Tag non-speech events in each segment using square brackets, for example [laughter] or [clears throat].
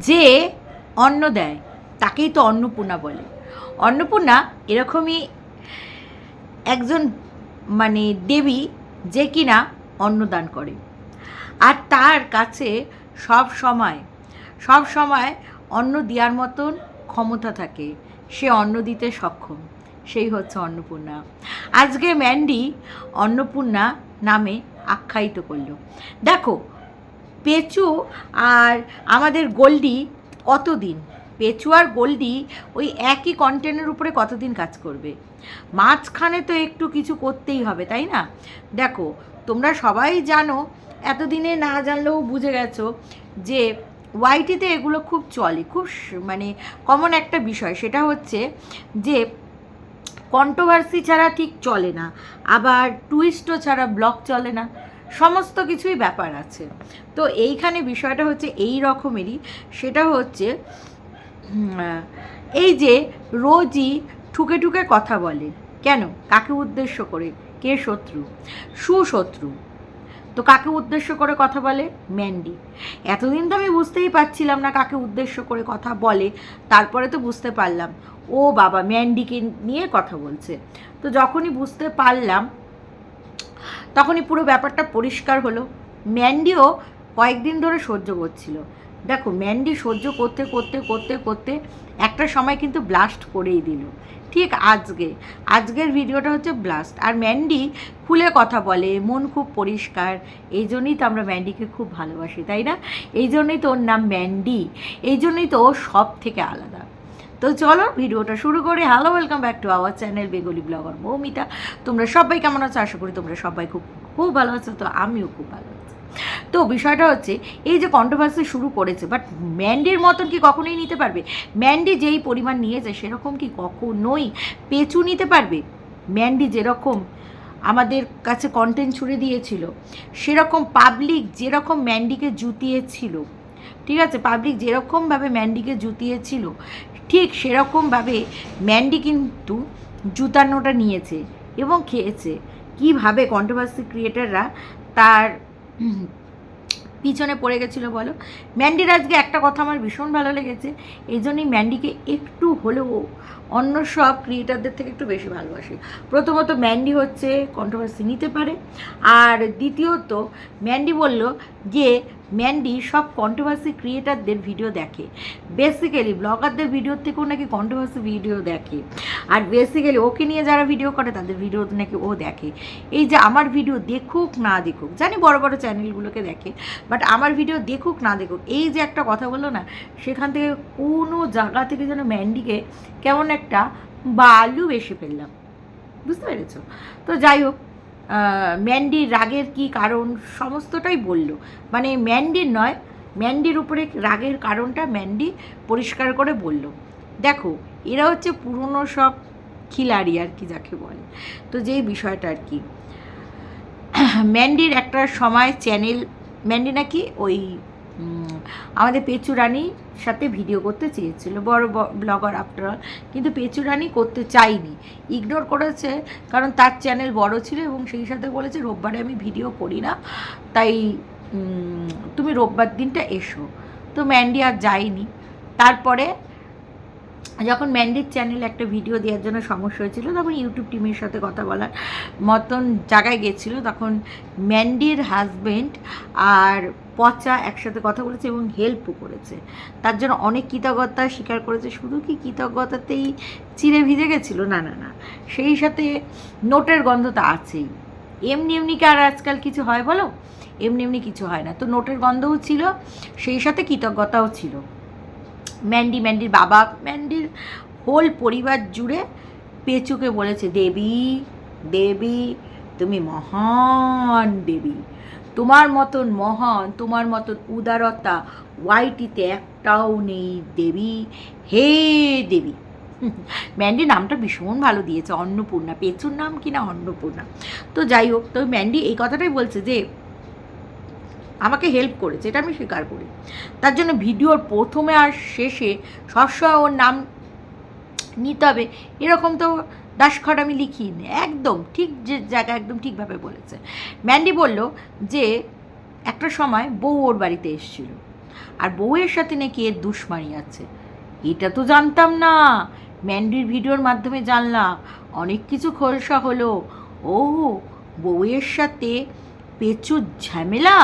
যে অন্ন দেয়, তাকেই তো অন্নপূর্ণা বলে। অন্নপূর্ণা এরকমই একজন মানে দেবী যে কিনা অন্নদান করে। আর তার কাছে সব সময় সব সময় অন্ন দেওয়ার মতন ক্ষমতা থাকে। সে অন্ন দিতে সক্ষম। সেই হচ্ছে অন্নপূর্ণা। আজকে ম্যান্ডি অন্নপূর্ণা নামে আখ্যায়িত করল। দেখো পেঁচু আর আমাদের গোল্ডি কতদিন? পেঁচু আর গোল্ডি ওই একই কন্টেন্টের উপরে কতদিন কাজ করবে? মাঝখানে তো একটু কিছু করতেই হবে, তাই না? দেখো, তোমরা সবাই জানো, এতদিনে না জানলেও বুঝে গেছো যে ওয়াইটিতে এগুলো খুব চলে। খুব মানে কমন একটা বিষয়, সেটা হচ্ছে যে কন্ট্রোভার্সি ছাড়া ঠিক চলে না। আবার টুইস্টও ছাড়া ব্লগ চলে না। সমস্ত কিছুই ব্যাপার আছে। তো এইখানে বিষয়টা হচ্ছে এই রকমেরই। সেটা হচ্ছে এই যে রোজই ঠুকে ঠুকে কথা বলে। কেন? কাকে উদ্দেশ্য করে? কে শত্রু? সুশত্রু। তো কাকে উদ্দেশ্য করে কথা বলে? ম্যান্ডি। এতদিন তো আমি বুঝতেই পারছিলাম না কাকে উদ্দেশ্য করে কথা বলে। তারপরে তো বুঝতে পারলাম। ও বাবা, ম্যান্ডিকে নিয়ে কথা বলছে। তো যখনই বুঝতে পারলাম তখনই পুরো ব্যাপারটা পরিষ্কার হলো। ম্যান্ডিও কয়েকদিন ধরে সহ্য করছিল। দেখো, ম্যান্ডি সহ্য করতে করতে করতে করতে একটা সময় কিন্তু ব্লাস্ট করেই দিল। ঠিক আজকে, আজকের ভিডিওটা হচ্ছে ব্লাস্ট আর ম্যান্ডি খুলে কথা বলে, মন খুব পরিষ্কার। এই জন্যই তো আমরা ম্যান্ডিকে খুব ভালোবাসি, তাই না? এই জন্যই তো ওর নাম ম্যান্ডি। এই জন্যই তো ও সব থেকে আলাদা। তো চলো ভিডিওটা শুরু করি। Hello welcome back to our channel Bengali blogger Moumita তোমরা সবাই কেমন আছো? আশা করি তোমরা সবাই খুব খুব ভালো আছো, তো আমিও খুব ভালো তো বিষয়টা হচ্ছে, এই যে কন্ট্রোভার্সি শুরু করেছে বাট ম্যান্ডির মতন কি কখনোই নিতে পারবে? ম্যান্ডি যেই পরিমাণ নিয়েছে, সেরকম কি কখনোই পেঁচু নিতে পারবে? ম্যান্ডি যেরকম আমাদের কাছে কন্টেন্ট ছুড়ে দিয়েছিল, সেরকম পাবলিক যেরকম ম্যান্ডিকে জুতিয়েছিল, ঠিক আছে? পাবলিক যেরকমভাবে ম্যান্ডিকে জুতিয়েছিল ঠিক সেরকমভাবে ম্যান্ডি কিন্তু জুতানোটা নিয়েছে এবং খেয়েছে। কীভাবে কন্ট্রোভার্সি ক্রিয়েটাররা তার পিছনে পড়ে গেছিল বলো? ম্যান্ডির আজকে একটা কথা আমার ভীষণ ভালো লেগেছে। এই জন্যই ম্যান্ডিকে একটু হলেও অন্য সব ক্রিয়েটারদের থেকে একটু বেশি ভালোবাসি। প্রথমত ম্যান্ডি হচ্ছে কন্ট্রোভার্সি নিতে পারে। আর দ্বিতীয়ত ম্যান্ডি বলল যে ম্যান্ডি সব কন্ট্রোভার্সি ক্রিয়েটারদের ভিডিও দেখে। বেসিক্যালি ব্লগারদের ভিডিওর থেকেও নাকি কন্ট্রোভার্সি ভিডিও দেখে। আর বেসিক্যালি ওকে নিয়ে যারা ভিডিও করে, তাদের ভিডিও নাকি ও দেখে। এই যে আমার ভিডিও দেখুক না দেখুক, জানি বড় বড় চ্যানেলগুলোকে দেখে বাট আমার ভিডিও দেখুক না দেখুক, এই যে একটা কথা বলল না, সেখান থেকে কোনো জায়গা থেকে যেন ম্যান্ডিকে কেমন একটা বালু বেশি ফেললাম। বুঝতে পেরেছ? তো যাই হোক ম্যান্ডির রাগের কি কারণ? সমস্তটাই বলল। মানে ম্যান্ডির নয়, ম্যান্ডির উপরে রাগের কারণটা ম্যান্ডি পরিষ্কার করে বলল। দেখো, এরা হচ্ছে পুরনো সব খিলাড়ি আর কি যাকে বলে। তো যেই বিষয়টা আর কি। [clears throat] ম্যান্ডির একটা সময় চ্যানেল ম্যান্ডি নাকি ওই আমাদের পেচু সাথে ভিডিও করতে চেয়েছিল, বড় ব্লগার আফটার অল কিন্তু পেচু রানী করতে চাইনি। ইগনোর করেছে, কারণ তার চ্যানেল বড় ছিল এবং সেই সাথে বলেছে, রোববারে আমি ভিডিও করি না, তাই তুমি রোববার দিনটা এসো। তো ম্যান্ডি আর যায়নি। তারপরে যখন ম্যান্ডির চ্যানেলে একটা ভিডিও দেওয়ার জন্য সমস্যা হয়েছিল, তখন ইউটিউব টিমের সাথে কথা বলার মতন জায়গায় গেছিল, তখন ম্যান্ডির হাজবেন্ড আর পচা একসাথে কথা বলেছে এবং হেল্পও করেছে। তার জন্য অনেক কৃতজ্ঞতা স্বীকার করেছে। শুধু কি কৃতজ্ঞতাতেই চিড়ে ভিজে গেছিল? না না না। সেই সাথে নোটের গন্ধ তো আছেই। এমনি এমনি কি আর আজকাল কিছু হয় বলো? এমনি এমনি কিছু হয় না। তো নোটের গন্ধও ছিল, সেই সাথে কৃতজ্ঞতাও ছিল। ম্যান্ডি, ম্যান্ডির বাবা, ম্যান্ডির হোল পরিবার জুড়ে পেচুকে বলেছে, দেবী দেবী, তুমি মহান দেবী। তোমার মতন মহান, তোমার মতন উদারতা ওয়াইটিতে একটাও নেই দেবী। হে দেবী। [laughs] ম্যান্ডি নামটা ভীষণ ভালো দিয়েছে, অন্নপূর্ণা। পেচুর নাম কিনা অন্নপূর্ণা। তো যাই হোক, তো ম্যান্ডি এই কথাটাই বলছে যে, আমাকে হেল্প করেছে, এটা আমি স্বীকার করি। তার জন্য ভিডিওর প্রথমে আর শেষে সবসময় ওর নাম নিতে হবে। এরকম তো দাসখট আমি লিখি একদম ঠিক যে জায়গা একদম ঠিকভাবে বলেছে। ম্যান্ডি বলল যে, একটা সময় বউ ওর বাড়িতে এসেছিল, আর বউয়ের সাথে নাকি এর দুশ্মানি আছে। এটা তো জানতাম না। ম্যান্ডির ভিডিওর মাধ্যমে জানলাম, অনেক কিছু খোলসা হলো। ও বউয়ের সাথে পেঁচুর ঝামেলা?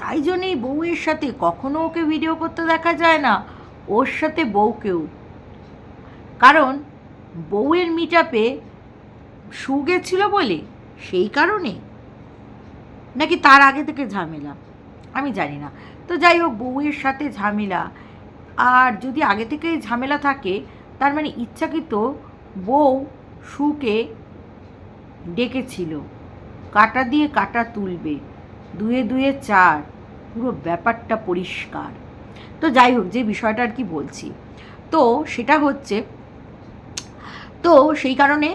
তাই জন্যই বউয়ের সাথে কখনো ওকে ভিডিও করতে দেখা যায় না, ওর সাথে বউকেও। কারণ বউয়ের মিটাপে শু গেছিল বলে সেই কারণে? নাকি তার আগে থেকে ঝামেলা? আমি জানি না। তো যাই হোক, বউয়ের সাথে ঝামেলা। আর যদি আগে থেকেই ঝামেলা থাকে, তার মানে ইচ্ছাকৃত বউ শুকে ডেকেছিল। কাটা দিয়ে কাটা তুলবে। দুয়ে দুয়ে চার। পুরো ব্যাপারটা পরিষ্কার। তো যাই হোক, যে বিষয়টা আর কি বলছি। তো সেটা হচ্ছে তো সেই কারণে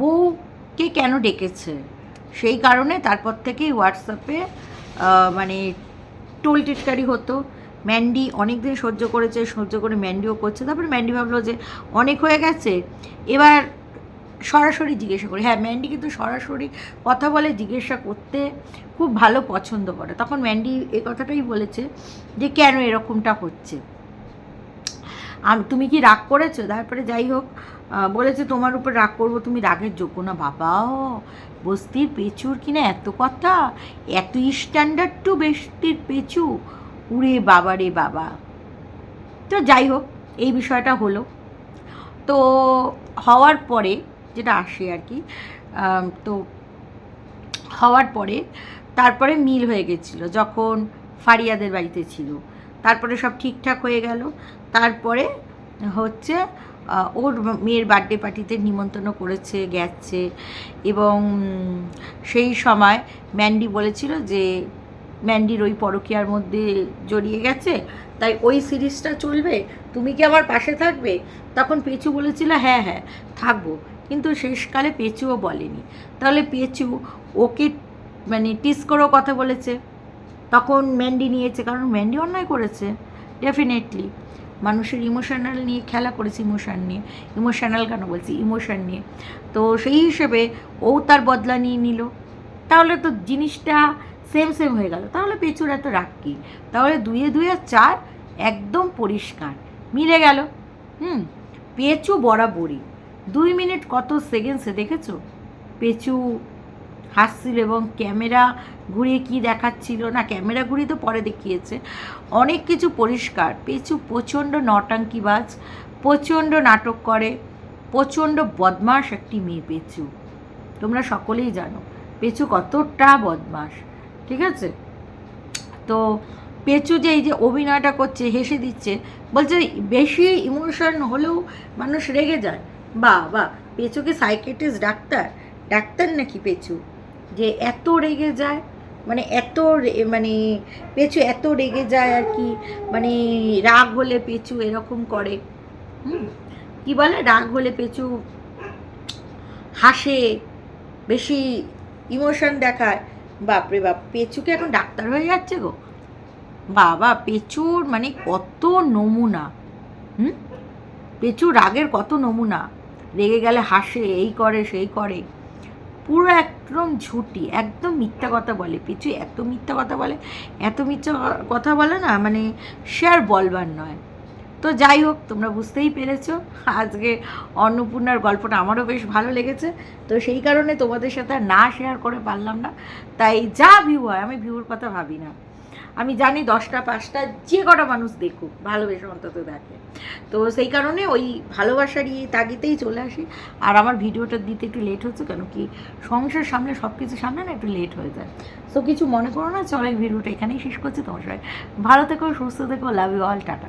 বউকে কেন ডেকেছে? সেই কারণে তারপর থেকেই হোয়াটসঅ্যাপে মানে টোল টিটকারি হতো। ম্যান্ডি অনেক দিন সহ্য করেছে, সহ্য করে ম্যান্ডিও করছে। তারপরে ম্যান্ডি ভাবলো যে অনেক হয়ে গেছে, এবার সরাসরি জিজ্ঞাসা করি। হ্যাঁ ম্যান্ডি কিন্তু সরাসরি কথা বলে জিজ্ঞাসা করতে খুব ভালো পছন্দ করে। তখন ম্যান্ডি এ কথাটাই বলেছে যে, কেন এরকমটা হচ্ছে? তুমি কি রাগ করেছ? তারপরে যাই হোক বলেছে, তোমার উপর রাগ করব, তুমি রাগের যোগ্য না। বাবা বস্তির পেঁচুর কিনা এত কথা? এত স্ট্যান্ডার্ড টু বস্তির পেঁচু? উড়ে বাবা রে বাবা। তো যাই হোক, এই বিষয়টা হলো। তো হওয়ার পরে, যেটা আসে আর কি তো হওয়ার পরে তারপরে মিল হয়ে গেছিল, যখন ফারিয়াদের বাড়িতে ছিল। তারপরে সব ঠিকঠাক হয়ে গেল। তারপরে হচ্ছে ওর মেয়ের বার্থডে পার্টিতে নিমন্ত্রণ করেছে, গেছে এবং সেই সময় ম্যান্ডি বলেছিল যে ম্যান্ডির ওই পরকিয়ার মধ্যে জড়িয়ে গেছে, তাই ওই সিরিজটা চলবে, তুমি কি আমার পাশে থাকবে? তখন পেঁচু বলেছিল হ্যাঁ হ্যাঁ থাকব। কিন্তু শেষকালে পেঁচুও বলেনি। তাহলে পেঁচু ওকে মানে টিস করেও কথা বলেছে। তখন ম্যান্ডি নিয়েছে, কারণ ম্যান্ডি অন্যায় করেছে। ডেফিনেটলি মানুষের ইমোশনাল নিয়ে, খেলা করেছে ইমোশন নিয়ে ইমোশনাল কেন বলছি? ইমোশন নিয়ে। তো সেই হিসেবে ও তার বদলা নিয়ে নিল। তাহলে তো জিনিসটা সেম সেম হয়ে গেল। তাহলে পেঁচুর এত রাগ কি? তাহলে দুয়ে দুয়ে চার একদম পরিষ্কার। মিলে গেল। হুম? পেঁচু বরাবরই। দুই মিনিট কত সেকেন্ডসে দেখেছ? পেঁচু হাসছিল এবং ক্যামেরা ঘুরিয়ে কি দেখাচ্ছিল না, ক্যামেরা ঘুরিয়ে তো পরে দেখিয়েছে। অনেক কিছু পরিষ্কার পেঁচু প্রচণ্ড নটাঙ্কিবাজ প্রচণ্ড নাটক করে, প্রচণ্ড বদমাস একটি মেয়ে পেঁচু তোমরা সকলেই জানো পেঁচু কতটা বদমাস ঠিক আছে? তো পেঁচু যে এই যে অভিনয়টা করছে, হেসে দিচ্ছে, বলছে বেশি ইমোশন হলেও মানুষ রেগে যায়। বা বা পেঁচুকে সাইকেটিস্ট ডাক্তার? ডাক্তার নাকি পেঁচু যে এত রেগে যায় মানে এত মানে পেঁচু এত রেগে যায় আর কি মানে রাগ হলে পেঁচু এরকম করে। হুম, কি বলে? রাগ হলে পেঁচু হাসে, বেশি ইমোশন দেখায়। বাপরে বাপ পেঁচুকে এখন ডাক্তার হয়ে যাচ্ছে গো। বাবা পেঁচুর মানে কত নমুনা। হুম পেঁচু রাগের কত নমুনা। রেগে গেলে হাসে, এই করে, সেই করে। পুরো একদম ঝুটি, একদম মিথ্যা কথা বলে। পিছু এত মিথ্যা কথা বলে, এত মিথ্যা কথা বলে না মানে শেয়ার বলবার নয়। তো যাই হোক, তোমরা বুঝতেই পেরেছ, আজকে অন্নপূর্ণার গল্পটা আমারও বেশ ভালো লেগেছে। তো সেই কারণে তোমাদের সাথে না শেয়ার করে পারলাম না। তাই যা ভিউ হয়, আমি ভিউর কথা ভাবি না। আমি জানি দশটা পাঁচটা যে কটা মানুষ দেখুক, ভালোবেসে অন্তত দেখে। তো সেই কারণে ওই ভালোবাসারই তাগিতেই চলে আসি। আর আমার ভিডিওটা দিতে একটু লেট হচ্ছে, কেন কি সংসার সামনে সব কিছু সামনে না একটু লেট হয়ে যায়। তো কিছু মনে করো না, চলে ভিডিওটা এখানেই শেষ করছি। তোমার সবাই ভালো থেকো, সুস্থ থেকো লাভ ইউ অল টাটা।